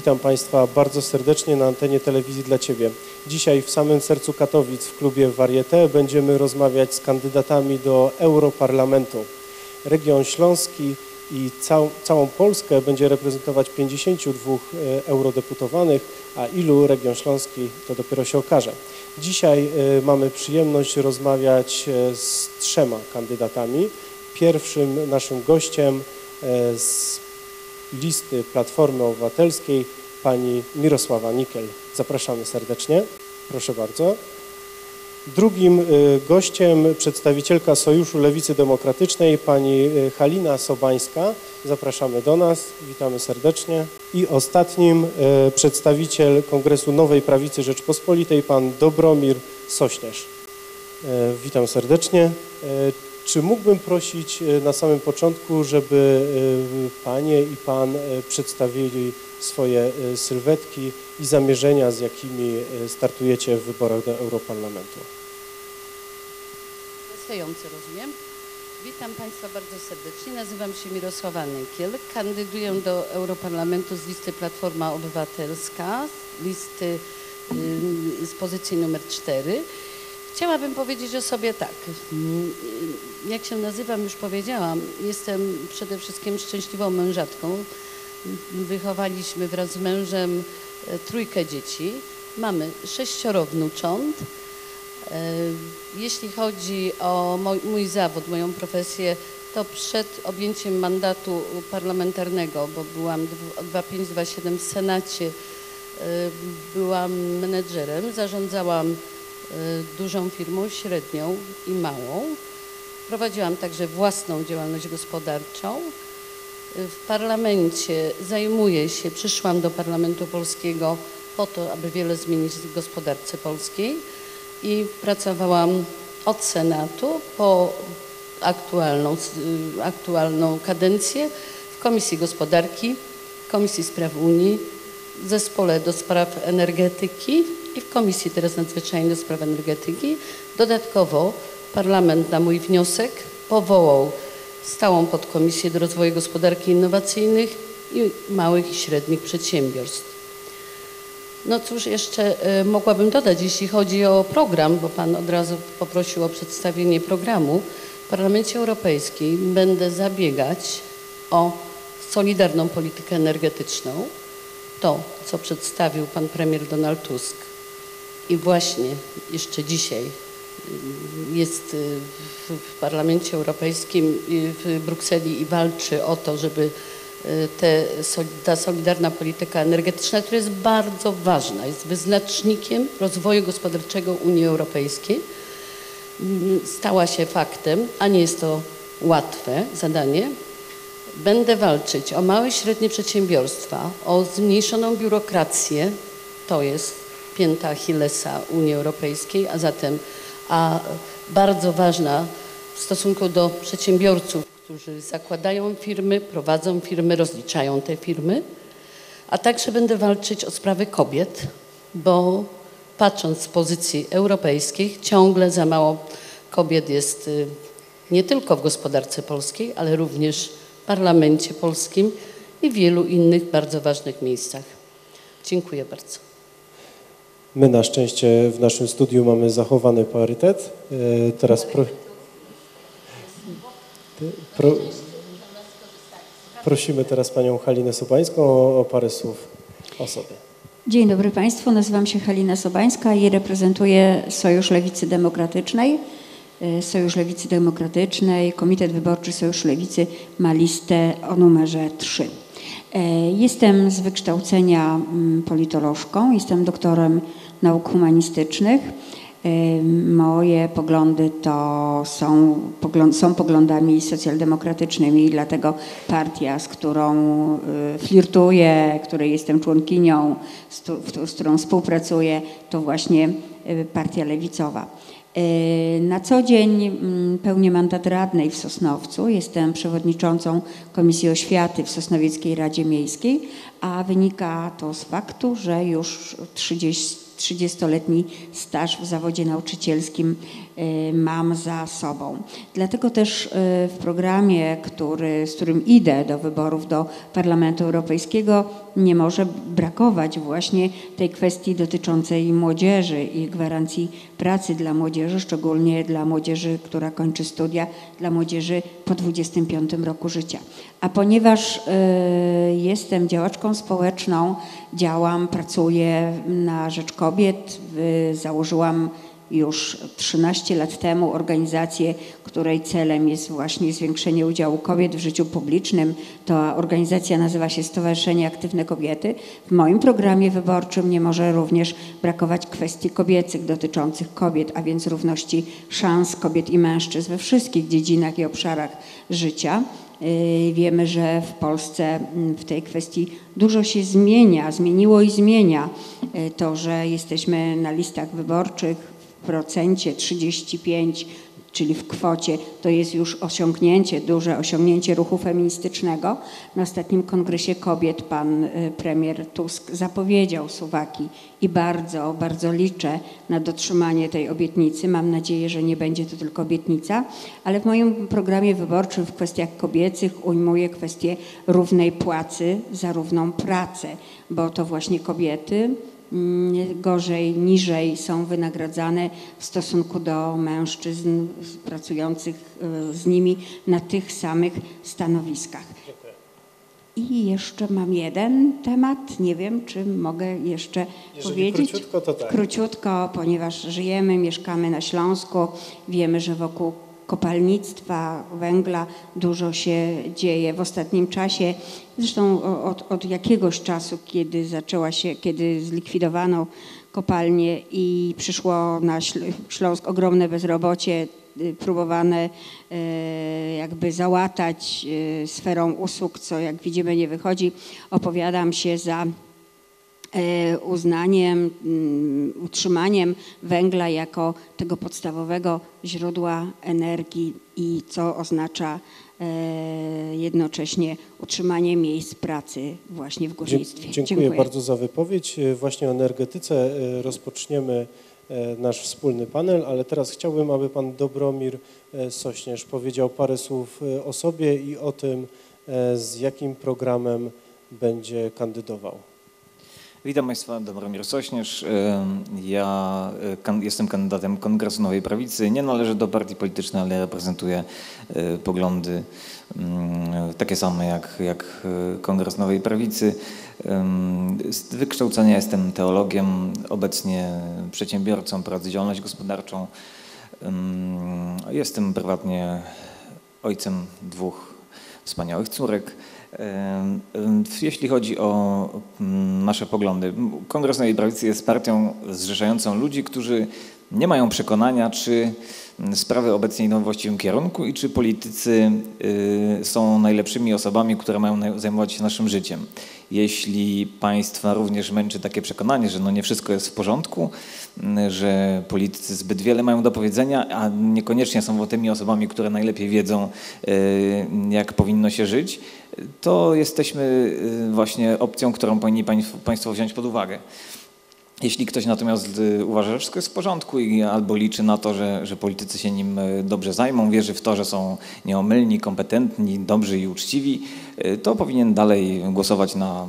Witam Państwa bardzo serdecznie na antenie telewizji dla Ciebie. Dzisiaj w samym sercu Katowic w klubie Varieté będziemy rozmawiać z kandydatami do Europarlamentu. Region Śląski i cał, całą Polskę będzie reprezentować 52 e, eurodeputowanych, a ilu region Śląski to dopiero się okaże. Dzisiaj e, mamy przyjemność rozmawiać e, z trzema kandydatami. Pierwszym naszym gościem z listy Platformy Obywatelskiej pani Mirosława Nikel. Zapraszamy serdecznie. Proszę bardzo. Drugim y, gościem przedstawicielka Sojuszu Lewicy Demokratycznej, pani y, Halina Sobańska. Zapraszamy do nas, witamy serdecznie. I ostatnim y, przedstawiciel Kongresu Nowej Prawicy Rzeczpospolitej, pan Dobromir Sośnierz. Witam serdecznie. Czy mógłbym prosić na samym początku, żeby panie i pan przedstawili swoje e, sylwetki i zamierzenia, z jakimi e, startujecie w wyborach do Europarlamentu. Stojący, rozumiem. Witam Państwa bardzo serdecznie. Nazywam się Mirosława Nykiel. Kandyduję do Europarlamentu z listy Platforma Obywatelska, z listy z pozycji numer 4. Chciałabym powiedzieć o sobie tak. Jak się nazywam, już powiedziałam. Jestem przede wszystkim szczęśliwą mężatką, Wychowaliśmy wraz z mężem e, trójkę dzieci. Mamy sześcioro wnucząt. E, jeśli chodzi o mój zawód, moją profesję, to przed objęciem mandatu parlamentarnego, bo byłam 2527 w Senacie, e, byłam menedżerem, zarządzałam dużą firmą, średnią i małą. Prowadziłam także własną działalność gospodarczą w parlamencie zajmuję się, przyszłam do Parlamentu Polskiego po to, aby wiele zmienić w gospodarce polskiej i pracowałam od Senatu po aktualną, aktualną kadencję w Komisji Gospodarki, Komisji Spraw Unii, Zespole do Spraw Energetyki i w Komisji teraz nadzwyczajnej do Spraw Energetyki. Dodatkowo Parlament na mój wniosek powołał stałą podkomisję do rozwoju gospodarki innowacyjnych i małych i średnich przedsiębiorstw. No cóż, jeszcze e, mogłabym dodać, jeśli chodzi o program, bo Pan od razu poprosił o przedstawienie programu. W Parlamencie Europejskim będę zabiegać o solidarną politykę energetyczną. To, co przedstawił Pan premier Donald Tusk i właśnie jeszcze dzisiaj jest y, w Parlamencie Europejskim w Brukseli i walczy o to, żeby y, te, ta solidarna polityka energetyczna, która jest bardzo ważna, jest wyznacznikiem rozwoju gospodarczego Unii Europejskiej, mm, stała się faktem, a nie jest to łatwe zadanie. Będę walczyć o małe i średnie przedsiębiorstwa, o zmniejszoną biurokrację, to jest pięta Achillesa Unii Europejskiej, a zatem a bardzo ważna w stosunku do przedsiębiorców, którzy zakładają firmy, prowadzą firmy, rozliczają te firmy, a także będę walczyć o sprawy kobiet, bo patrząc z pozycji europejskiej, ciągle za mało kobiet jest y, nie tylko w gospodarce polskiej, ale również w parlamencie polskim i wielu innych bardzo ważnych miejscach. Dziękuję bardzo. My na szczęście w naszym studiu mamy zachowany parytet. E, teraz pro... Pro... prosimy teraz panią Halinę Sobańską o, o parę słów o sobie. Dzień dobry Państwu, nazywam się Halina Sobańska i reprezentuję Sojusz Lewicy Demokratycznej. E, Sojusz Lewicy Demokratycznej, Komitet Wyborczy Sojusz Lewicy ma listę o numerze 3. E, jestem z wykształcenia mm, politolożką, jestem doktorem nauk humanistycznych. Moje poglądy to są, są poglądami socjaldemokratycznymi, dlatego partia, z którą e, flirtuję, której jestem członkinią, z którą współpracuję, to właśnie partia lewicowa. E, na co dzień mm, pełnię mandat radnej w Sosnowcu. Jestem przewodniczącą Komisji Oświaty w Sosnowieckiej Radzie Miejskiej, a wynika to z faktu, że już 30, 30-letni staż w zawodzie nauczycielskim mam za sobą. Dlatego też y, w programie, który, z którym idę do wyborów do Parlamentu Europejskiego, nie może brakować właśnie tej kwestii dotyczącej młodzieży i gwarancji pracy dla młodzieży, szczególnie dla młodzieży, która kończy studia, dla młodzieży po 25 roku życia. A ponieważ y, jestem działaczką społeczną, działam, pracuję na rzecz kobiet, y, założyłam już 13 lat temu organizację, której celem jest właśnie zwiększenie udziału kobiet w życiu publicznym. Ta organizacja nazywa się Stowarzyszenie Aktywne Kobiety. W moim programie wyborczym nie może również brakować kwestii kobiecych dotyczących kobiet, a więc równości szans kobiet i mężczyzn we wszystkich dziedzinach i obszarach życia. Yy, wiemy, że w Polsce mm, w tej kwestii dużo się zmienia, zmieniło i zmienia. Yy, To, że jesteśmy na listach wyborczych procencie 35, czyli w kwocie, to jest już osiągnięcie, duże osiągnięcie ruchu feministycznego. Na ostatnim kongresie kobiet pan y, premier Tusk zapowiedział suwaki i bardzo, bardzo liczę na dotrzymanie tej obietnicy. Mam nadzieję, że nie będzie to tylko obietnica, ale w moim programie wyborczym w kwestiach kobiecych ujmuję kwestię równej płacy za równą pracę, bo to właśnie kobiety gorzej, niżej są wynagradzane w stosunku do mężczyzn pracujących y, z nimi na tych samych stanowiskach. I jeszcze mam jeden temat, nie wiem, czy mogę jeszcze Jeżeli powiedzieć. króciutko, to tak. Króciutko, ponieważ żyjemy, mieszkamy na Śląsku, wiemy, że wokół kopalnictwa węgla dużo się dzieje w ostatnim czasie. Zresztą od, od jakiegoś czasu, kiedy zaczęła się, kiedy zlikwidowano kopalnie i przyszło na Śl- Śląsk ogromne bezrobocie, y, próbowane e, jakby załatać e, sferą usług, co jak widzimy nie wychodzi. Opowiadam się za uznaniem, mm, utrzymaniem węgla jako tego podstawowego źródła energii i co oznacza e, jednocześnie utrzymanie miejsc pracy właśnie w górnictwie. Dzie- Dziękuję, bardzo za wypowiedź. E, Właśnie o energetyce e, rozpoczniemy e, nasz wspólny panel, ale teraz chciałbym, aby pan Dobromir e, Sośnierz powiedział parę słów e, o sobie i o tym, e, z jakim programem będzie kandydował. Witam Państwa, Dobromir Sośnierz. Ja kan- jestem kandydatem Kongresu Nowej Prawicy. Nie należę do partii politycznej, ale reprezentuję y, poglądy ym, takie same jak, jak y, Kongres Nowej Prawicy. Z wykształcenia jestem teologiem, obecnie przedsiębiorcą, prowadzę działalność gospodarczą. Jestem prywatnie ojcem dwóch wspaniałych córek. Jeśli chodzi o mm, nasze poglądy, Kongres Nowej Prawicy jest partią zrzeszającą ludzi, którzy nie mają przekonania, czy mm, sprawy obecnie idą w właściwym kierunku i czy politycy y, są najlepszymi osobami, które mają zajmować się naszym życiem. Jeśli Państwa również męczy takie przekonanie, że no nie wszystko jest w porządku, m, że politycy zbyt wiele mają do powiedzenia, a niekoniecznie są tymi osobami, które najlepiej wiedzą, y, jak powinno się żyć, to jesteśmy y, właśnie opcją, którą powinni państwo, wziąć pod uwagę. Jeśli ktoś natomiast y, uważa, że wszystko jest w porządku i albo liczy na to, że, że politycy się nim y, dobrze zajmą, wierzy w to, że są nieomylni, kompetentni, dobrzy i uczciwi, to powinien dalej głosować na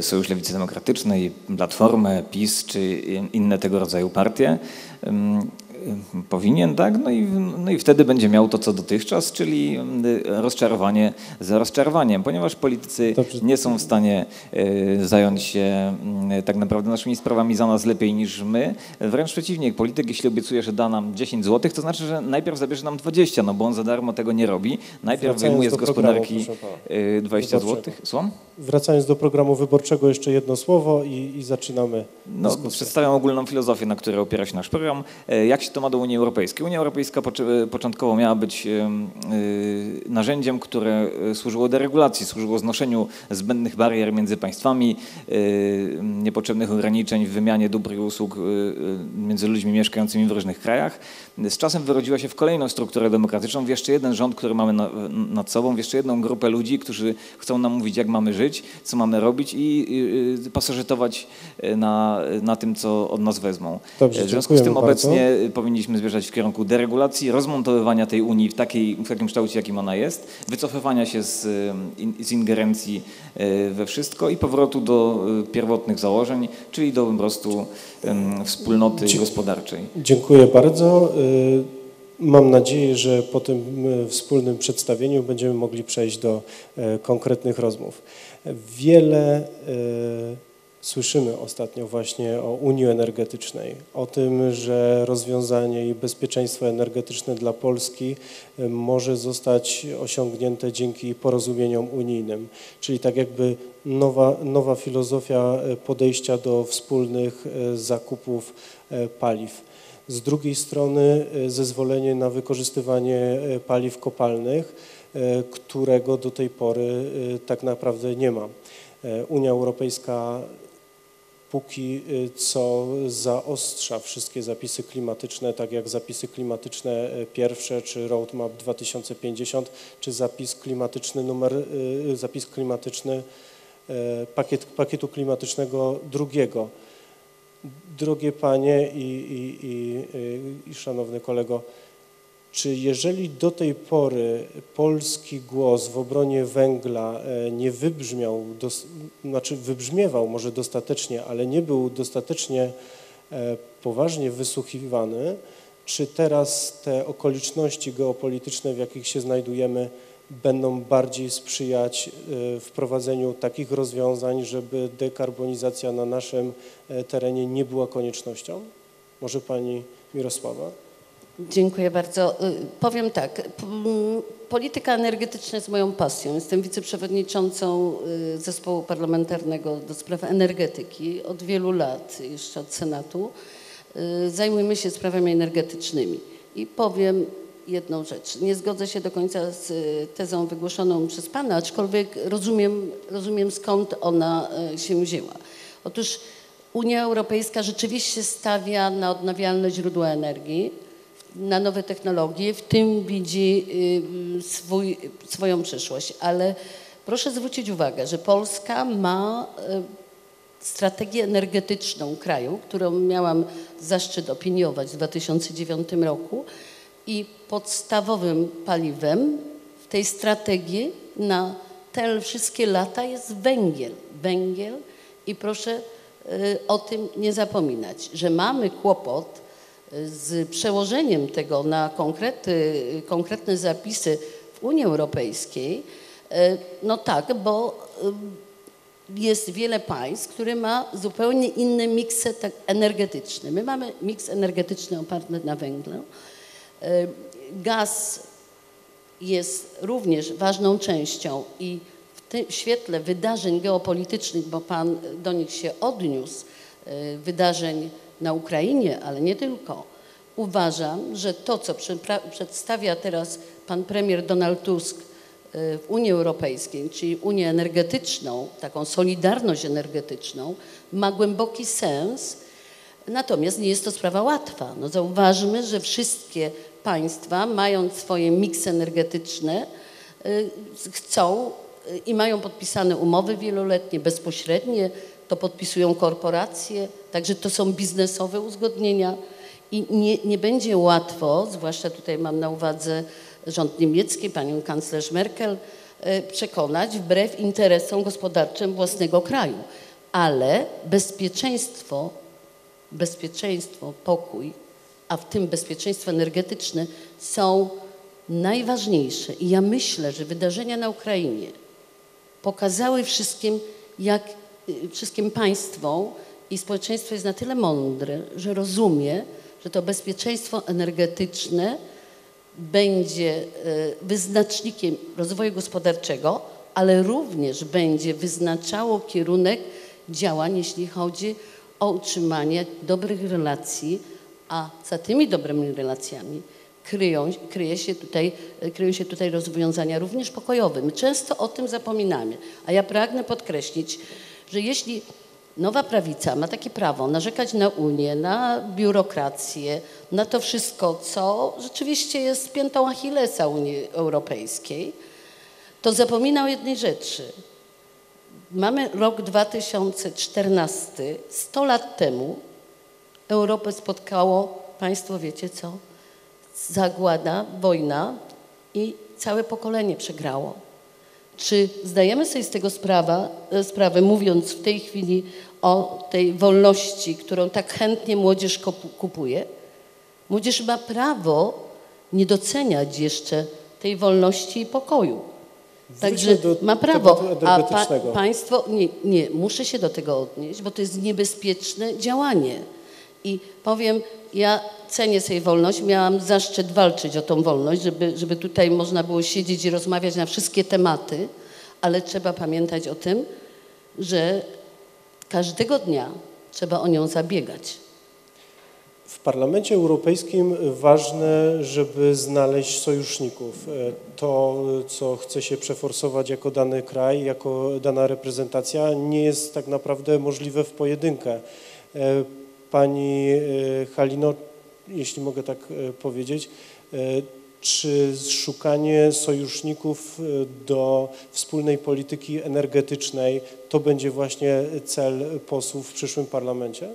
Sojusz Lewicy Demokratycznej, Platformę, PiS czy inne tego rodzaju partie. Powinien, tak? No i, no i wtedy będzie miał to, co dotychczas, czyli y, rozczarowanie za rozczarowaniem, ponieważ politycy nie są w stanie y, zająć się y, tak naprawdę naszymi sprawami za nas lepiej niż my. Wręcz przeciwnie, polityk jeśli obiecuje, że da nam 10 zł, to znaczy, że najpierw zabierze nam 20, no bo on za darmo tego nie robi. Najpierw wyjmuje z gospodarki proszę pana, y, 20 wyborczego. zł. Słucham? Wracając do programu wyborczego, jeszcze jedno słowo i, i zaczynamy No, dyskusję. przedstawiam ogólną filozofię, na której opiera się nasz program. E, Jak się to ma do Unii Europejskiej? Unia Europejska e, początkowo miała być y, narzędziem, które e, służyło deregulacji, służyło znoszeniu zbędnych barier między państwami, niepotrzebnych ograniczeń w wymianie dóbr i usług między ludźmi mieszkającymi w różnych krajach. Z czasem wyrodziła się w kolejną strukturę demokratyczną, w jeszcze jeden rząd, który mamy na, nad sobą, w jeszcze jedną grupę ludzi, którzy chcą nam mówić, jak mamy żyć, co mamy robić i pasożytować y, na, na tym, co od nas wezmą. Dobrze, w związku z tym bardzo. obecnie y, powinniśmy zmierzać w kierunku deregulacji, rozmontowywania tej Unii w, takiej, w takim kształcie, jakim ona jest, wycofywania się z, z ingerencji we wszystko i powrotu do pierwotnych założeń, czyli do po prostu wspólnoty Dzie gospodarczej. Dziękuję bardzo. Mam nadzieję, że po tym wspólnym przedstawieniu będziemy mogli przejść do konkretnych rozmów. Wiele Słyszymy ostatnio właśnie o Unii Energetycznej, o tym, że rozwiązanie i bezpieczeństwo energetyczne dla Polski e, może zostać osiągnięte dzięki porozumieniom unijnym, czyli tak jakby nowa, nowa filozofia e, podejścia do wspólnych e, zakupów paliw. Z drugiej strony zezwolenie na wykorzystywanie paliw kopalnych, którego do tej pory tak naprawdę nie ma. Unia Europejska póki co zaostrza wszystkie zapisy klimatyczne, tak jak zapisy klimatyczne pierwsze, czy Roadmap 2050, czy zapis klimatyczny numer, zapis klimatyczny pakiet, pakietu klimatycznego drugiego. Drogie Panie i, i, i, i szanowny kolego, czy jeżeli do tej pory polski głos w obronie węgla e, nie wybrzmiał, znaczy wybrzmiewał może dostatecznie, ale nie był dostatecznie e, poważnie wysłuchiwany, czy teraz te okoliczności geopolityczne, w jakich się znajdujemy, będą bardziej sprzyjać e, wprowadzeniu takich rozwiązań, żeby dekarbonizacja na naszym terenie nie była koniecznością? Może Pani Mirosława? Dziękuję bardzo. Y, powiem tak, polityka energetyczna jest moją pasją. Jestem wiceprzewodniczącą zespołu parlamentarnego do spraw energetyki od wielu lat, jeszcze od Senatu. Zajmujemy się sprawami energetycznymi i powiem jedną rzecz. Nie zgodzę się do końca z tezą wygłoszoną przez Pana, aczkolwiek rozumiem, rozumiem skąd ona się wzięła. Otóż Unia Europejska rzeczywiście stawia na odnawialne źródła energii, na nowe technologie, w tym widzi y, swój, swoją przyszłość. Ale proszę zwrócić uwagę, że Polska ma y, strategię energetyczną kraju, którą miałam zaszczyt opiniować w 2009 roku i podstawowym paliwem w tej strategii na te wszystkie lata jest węgiel. Węgiel i proszę y, o tym nie zapominać, że mamy kłopot z przełożeniem tego na konkrety, konkretne zapisy w Unii Europejskiej, e, no tak, bo jest wiele państw, które ma zupełnie inne miksy tak energetyczne. My mamy miks energetyczny oparty na węglu. E, gaz jest również ważną częścią i w, tym, świetle wydarzeń geopolitycznych, bo Pan do nich się odniósł, wydarzeń na Ukrainie, ale nie tylko. Uważam, że to, co przedstawia teraz pan premier Donald Tusk y, w Unii Europejskiej, czyli Unię energetyczną, taką solidarność energetyczną, ma głęboki sens, natomiast nie jest to sprawa łatwa. No zauważmy, że wszystkie państwa, mając swoje miksy energetyczne, y, chcą y, i mają podpisane umowy wieloletnie, bezpośrednie, to podpisują korporacje, także to są biznesowe uzgodnienia i nie, nie będzie łatwo, zwłaszcza tutaj mam na uwadze rząd niemiecki, panią kanclerz Merkel, e, przekonać wbrew interesom gospodarczym własnego kraju. Ale bezpieczeństwo, bezpieczeństwo, pokój, a w tym bezpieczeństwo energetyczne są najważniejsze. I ja myślę, że wydarzenia na Ukrainie pokazały wszystkim, jak Y, wszystkim państwom i społeczeństwo jest na tyle mądre, że rozumie, że to bezpieczeństwo energetyczne będzie y, wyznacznikiem rozwoju gospodarczego, ale również będzie wyznaczało kierunek działań, jeśli chodzi o utrzymanie dobrych relacji, a za tymi dobrymi relacjami kryją, kryje się tutaj, kryją się tutaj rozwiązania również pokojowe. My często o tym zapominamy, a ja pragnę podkreślić, że jeśli nowa prawica ma takie prawo narzekać na Unię, na biurokrację, na to wszystko, co rzeczywiście jest piętą Achillesa Unii Europejskiej, to zapomina o jednej rzeczy. Mamy rok 2014, 100 lat temu Europę spotkało Państwo wiecie co? Zagłada, wojna i całe pokolenie przegrało. Czy zdajemy sobie z tego sprawa, e, sprawę, mówiąc w tej chwili o tej wolności, którą tak chętnie młodzież kupuje? Młodzież ma prawo nie doceniać jeszcze tej wolności i pokoju. Także do ma prawo, a pa, państwo, nie, nie, muszę się do tego odnieść, bo to jest niebezpieczne działanie. I powiem, ja cenię sobie wolność, miałam zaszczyt walczyć o tą wolność, żeby, żeby tutaj można było siedzieć i rozmawiać na wszystkie tematy, ale trzeba pamiętać o tym, że każdego dnia trzeba o nią zabiegać. W Parlamencie Europejskim ważne, żeby znaleźć sojuszników. E, To, co chce się przeforsować jako dany kraj, jako dana reprezentacja, nie jest tak naprawdę możliwe w pojedynkę. E, Pani e, Halino, jeśli mogę tak powiedzieć, czy szukanie sojuszników do wspólnej polityki energetycznej to będzie właśnie cel posłów w przyszłym parlamencie?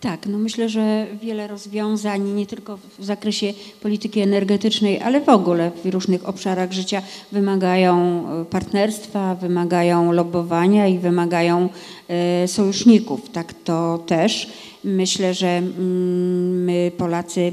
Tak, no myślę, że wiele rozwiązań, nie tylko w zakresie polityki energetycznej, ale w ogóle w różnych obszarach życia wymagają e, partnerstwa, wymagają lobbowania i wymagają e, sojuszników. Tak to też. Myślę, że mm, my Polacy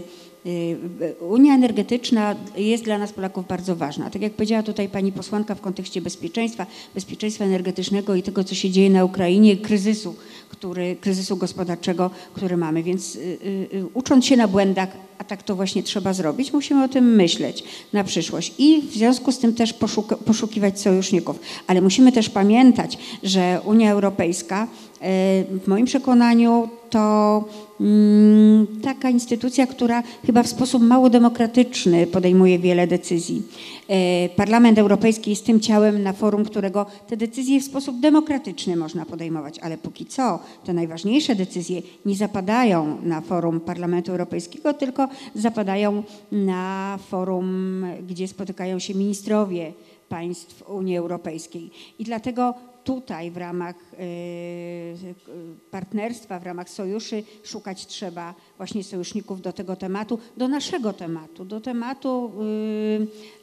Unia energetyczna jest dla nas Polaków bardzo ważna. Tak jak powiedziała tutaj pani posłanka w kontekście bezpieczeństwa, bezpieczeństwa energetycznego i tego, co się dzieje na Ukrainie, kryzysu, który, kryzysu gospodarczego, który mamy. Więc y, y, y, ucząc się na błędach, a tak to właśnie trzeba zrobić, musimy o tym myśleć na przyszłość i w związku z tym też poszukiwać sojuszników. Ale musimy też pamiętać, że Unia Europejska y, w moim przekonaniu to taka instytucja, która chyba w sposób mało demokratyczny podejmuje wiele decyzji. E, Parlament Europejski jest tym ciałem na forum, którego te decyzje w sposób demokratyczny można podejmować, ale póki co te najważniejsze decyzje nie zapadają na forum Parlamentu Europejskiego, tylko zapadają na forum, gdzie spotykają się ministrowie państw Unii Europejskiej. I dlatego tutaj w ramach e, partnerstwa, w ramach sojuszy szukać trzeba właśnie sojuszników do tego tematu, do naszego tematu, do tematu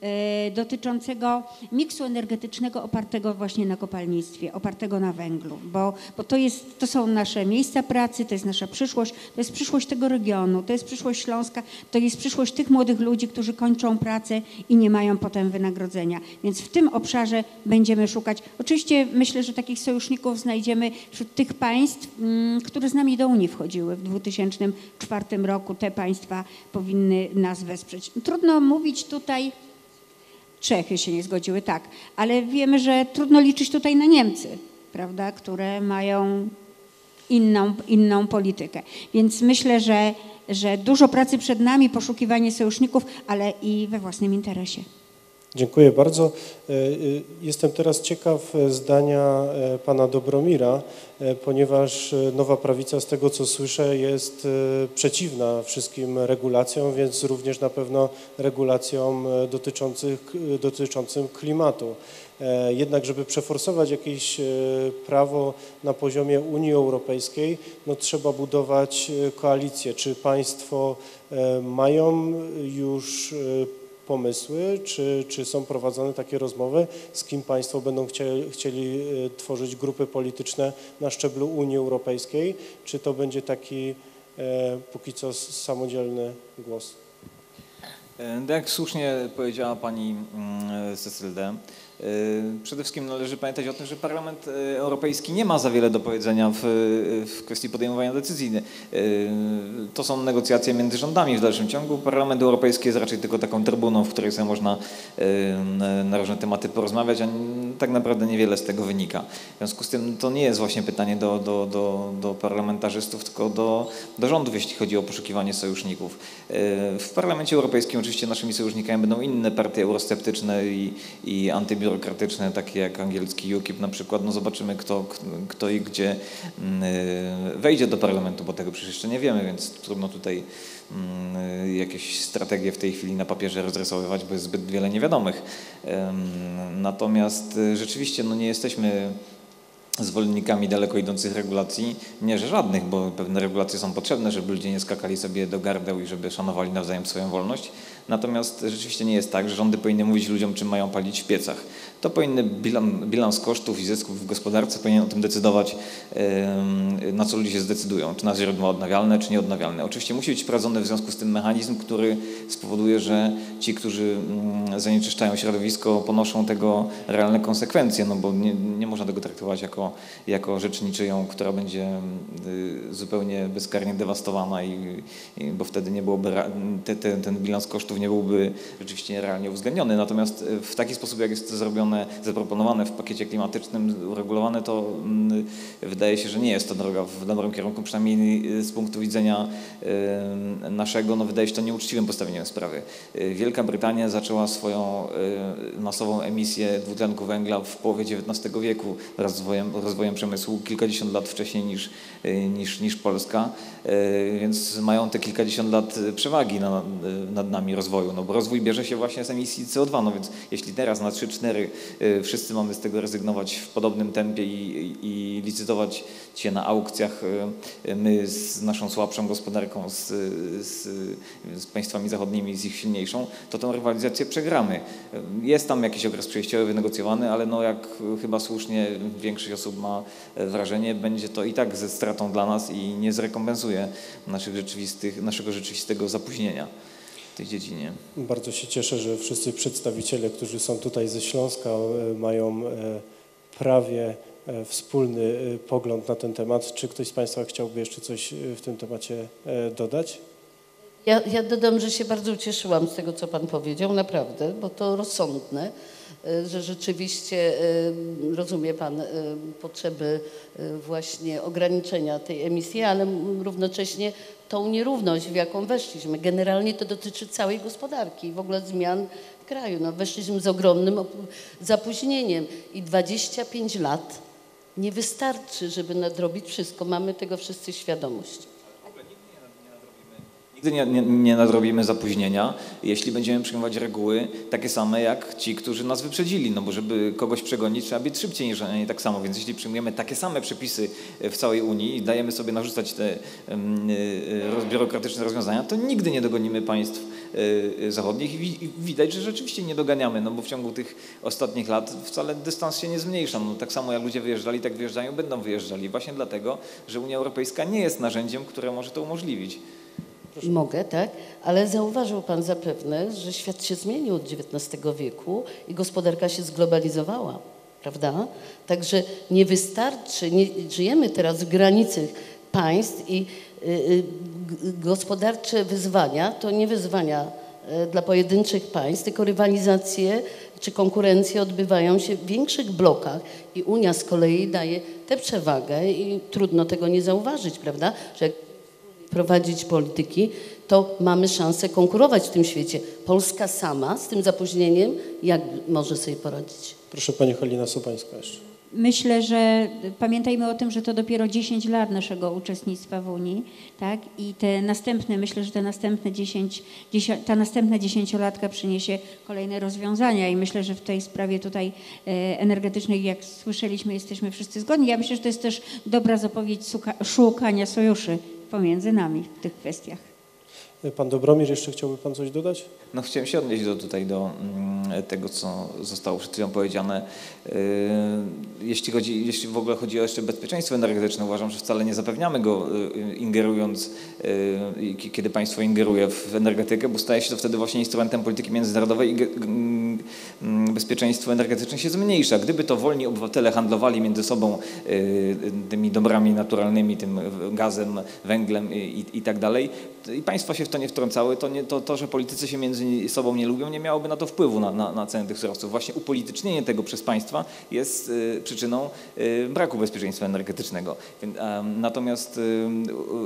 y, y, dotyczącego miksu energetycznego opartego właśnie na kopalnictwie, opartego na węglu, bo, bo to, jest, to są nasze miejsca pracy, to jest nasza przyszłość, to jest przyszłość tego regionu, to jest przyszłość Śląska, to jest przyszłość tych młodych ludzi, którzy kończą pracę i nie mają potem wynagrodzenia. Więc w tym obszarze będziemy szukać. Oczywiście myślę, że takich sojuszników znajdziemy wśród tych państw, mm, które z nami do Unii wchodziły w 2004 roku. Te państwa powinny nas wesprzeć. Trudno mówić tutaj, Czechy się nie zgodziły, tak, ale wiemy, że trudno liczyć tutaj na Niemcy, prawda, które mają inną, inną politykę. Więc myślę, że, że dużo pracy przed nami, poszukiwanie sojuszników, ale i we własnym interesie. Dziękuję bardzo. E, e, Jestem teraz ciekaw e, zdania pana Dobromira, ponieważ Nowa Prawica, z tego co słyszę, jest przeciwna wszystkim regulacjom, więc również na pewno regulacjom dotyczących, dotyczącym klimatu. Jednak, żeby przeforsować jakieś prawo na poziomie Unii Europejskiej, no trzeba budować koalicję. Czy państwo mają już pomysły, czy, czy są prowadzone takie rozmowy, z kim państwo będą chcieli, chcieli e, tworzyć grupy polityczne na szczeblu Unii Europejskiej, czy to będzie taki e, póki co samodzielny głos? Tak słusznie powiedziała pani mm, Cecylde, e, przede wszystkim należy pamiętać o tym, że Parlament e, Europejski nie ma za wiele do powiedzenia w, w kwestii podejmowania decyzji. E, To są negocjacje między rządami w dalszym ciągu. Parlament Europejski jest raczej tylko taką trybuną, w której sobie można na- różne tematy porozmawiać, a tak naprawdę niewiele z tego wynika. W związku z tym to nie jest właśnie pytanie do, do, do, do parlamentarzystów, tylko do, do rządów, jeśli chodzi o poszukiwanie sojuszników. W Parlamencie Europejskim oczywiście naszymi sojusznikami będą inne partie eurosceptyczne i, i antybiurokratyczne, takie jak angielski UKIP na przykład. No zobaczymy, kto, kto i gdzie mm, e, wejdzie do parlamentu, bo tego przecież jeszcze nie wiemy, więc trudno tutaj mm, jakieś strategie w tej chwili na papierze rozrysowywać, bo jest zbyt wiele niewiadomych. Natomiast e, rzeczywiście no nie jesteśmy zwolennikami daleko idących regulacji. Nie, że żadnych, bo pewne regulacje są potrzebne, żeby ludzie nie skakali sobie do gardeł i żeby szanowali nawzajem swoją wolność. Natomiast rzeczywiście nie jest tak, że rządy powinny mówić ludziom, czym mają palić w piecach. To powinny bilans, kosztów i zysków w gospodarce powinien o tym decydować, na co ludzie się zdecydują, czy na źródła odnawialne, czy nieodnawialne. Oczywiście musi być wprowadzony w związku z tym mechanizm, który spowoduje, że ci, którzy mm, zanieczyszczają środowisko, ponoszą tego realne konsekwencje, no bo nie, nie można tego traktować jako, jako rzecz niczyją, która będzie y, zupełnie bezkarnie dewastowana, i, i, bo wtedy nie byłoby, te, te, ten bilans kosztów nie byłby rzeczywiście realnie uwzględniony. Natomiast y, w taki sposób, jak jest to zrobione, zaproponowane w pakiecie klimatycznym, uregulowane, to mm, wydaje się, że nie jest to droga w dobrym kierunku, przynajmniej y, z punktu widzenia y, naszego, no wydaje się to nieuczciwym postawieniem sprawy. Wielka Brytania zaczęła swoją masową emisję dwutlenku węgla w połowie XIX wieku wraz z rozwojem, rozwojem przemysłu kilkadziesiąt lat wcześniej niż, niż, niż Polska, więc mają te kilkadziesiąt lat przewagi na, nad nami rozwoju, no bo rozwój bierze się właśnie z emisji CO2, no więc jeśli teraz na 3-4 y, wszyscy mamy z tego rezygnować w podobnym tempie i, i licytować się na aukcjach, y, my z naszą słabszą gospodarką, z, z, z państwami zachodnimi, z ich silniejszą, to tę rywalizację przegramy. Jest tam jakiś okres przejściowy wynegocjowany, ale no jak chyba słusznie większość osób ma wrażenie, będzie to i tak ze stratą dla nas i nie zrekompensuje naszych rzeczywistych, naszego rzeczywistego zapóźnienia tej dziedzinie. Bardzo się cieszę, że wszyscy przedstawiciele, którzy są tutaj ze Śląska, e, mają e, prawie e, wspólny pogląd na ten temat. Czy ktoś z Państwa chciałby jeszcze coś w tym temacie dodać? Ja, ja dodam, że się bardzo ucieszyłam z tego, co Pan powiedział, naprawdę, bo to rozsądne, że rzeczywiście y, rozumie Pan y, potrzeby y, właśnie ograniczenia tej emisji, ale równocześnie tą nierówność, w jaką weszliśmy. Generalnie to dotyczy całej gospodarki i w ogóle zmian w kraju. No, weszliśmy z ogromnym zapóźnieniem i 25 lat nie wystarczy, żeby nadrobić wszystko. Mamy tego wszyscy świadomość. Nigdy nie, nie, nie nadrobimy zapóźnienia, jeśli będziemy przyjmować reguły takie same jak ci, którzy nas wyprzedzili. No bo żeby kogoś przegonić, trzeba być szybciej niż oni tak samo. Więc jeśli przyjmujemy takie same przepisy w całej Unii i dajemy sobie narzucać te um, biurokratyczne rozwiązania, to nigdy nie dogonimy państw y, zachodnich i, wi- i widać, że rzeczywiście nie doganiamy, no bo w ciągu tych ostatnich lat wcale dystans się nie zmniejsza. No, tak samo jak ludzie wyjeżdżali, tak wyjeżdżają, będą wyjeżdżali. Właśnie dlatego, że Unia Europejska nie jest narzędziem, które może to umożliwić. Mogę, tak? Ale zauważył Pan zapewne, że świat się zmienił od XIX wieku i gospodarka się zglobalizowała, prawda? Także nie wystarczy, nie, żyjemy teraz w granicy państw i y, y, gospodarcze wyzwania to nie wyzwania y, dla pojedynczych państw, tylko rywalizacje czy konkurencje odbywają się w większych blokach i Unia z kolei daje tę przewagę i trudno tego nie zauważyć, prawda? Że prowadzić polityki, to mamy szansę konkurować w tym świecie. Polska sama z tym zapóźnieniem, jak może sobie poradzić? Proszę Pani Halina Sobańska jeszcze. Myślę, że pamiętajmy o tym, że to dopiero 10 lat naszego uczestnictwa w Unii, tak? I te następne, myślę, że te następne 10, 10, ta następna dziesięciolatka przyniesie kolejne rozwiązania i myślę, że w tej sprawie tutaj e, energetycznej, jak słyszeliśmy, jesteśmy wszyscy zgodni. Ja myślę, że to jest też dobra zapowiedź suka- szukania sojuszy pomiędzy nami w tych kwestiach. Pan Dobromir, jeszcze chciałby Pan coś dodać? No chciałem się odnieść do, tutaj do mm, tego, co zostało przed chwilą powiedziane. Yy, Jeśli, chodzi, jeśli w ogóle chodzi o jeszcze bezpieczeństwo energetyczne, uważam, że wcale nie zapewniamy go yy, ingerując, k- kiedy państwo ingeruje w energetykę, bo staje się to wtedy właśnie instrumentem polityki międzynarodowej i mm, bezpieczeństwo energetyczne się zmniejsza. Gdyby to wolni obywatele handlowali między sobą tymi dobrami naturalnymi, tym gazem, węglem i, i tak dalej, i państwa się w to nie wtrącały, to, nie, to, to, że politycy się między sobą nie lubią, nie miałoby na to wpływu na, na, na cenę tych surowców. Właśnie upolitycznienie tego przez państwa jest y, przyczyną y, braku bezpieczeństwa energetycznego. Natomiast y,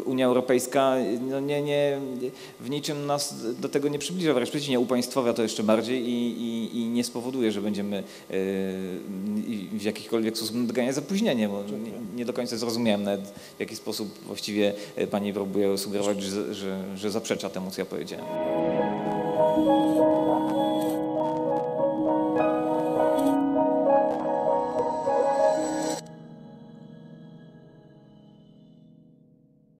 Unia Europejska no, nie, nie, w niczym nas do tego nie przybliża, wręcz przeciwnie, upaństwowia to jeszcze bardziej i, i, i nie spowoduje, że będziemy y, w jakikolwiek sposób nadganiać zapóźnienie, bo nie, nie do końca zrozumiałem nawet w jaki sposób właściwie y, pani próbuje sugerować, że, że, że zaprzecza temu, co ja powiedziałem.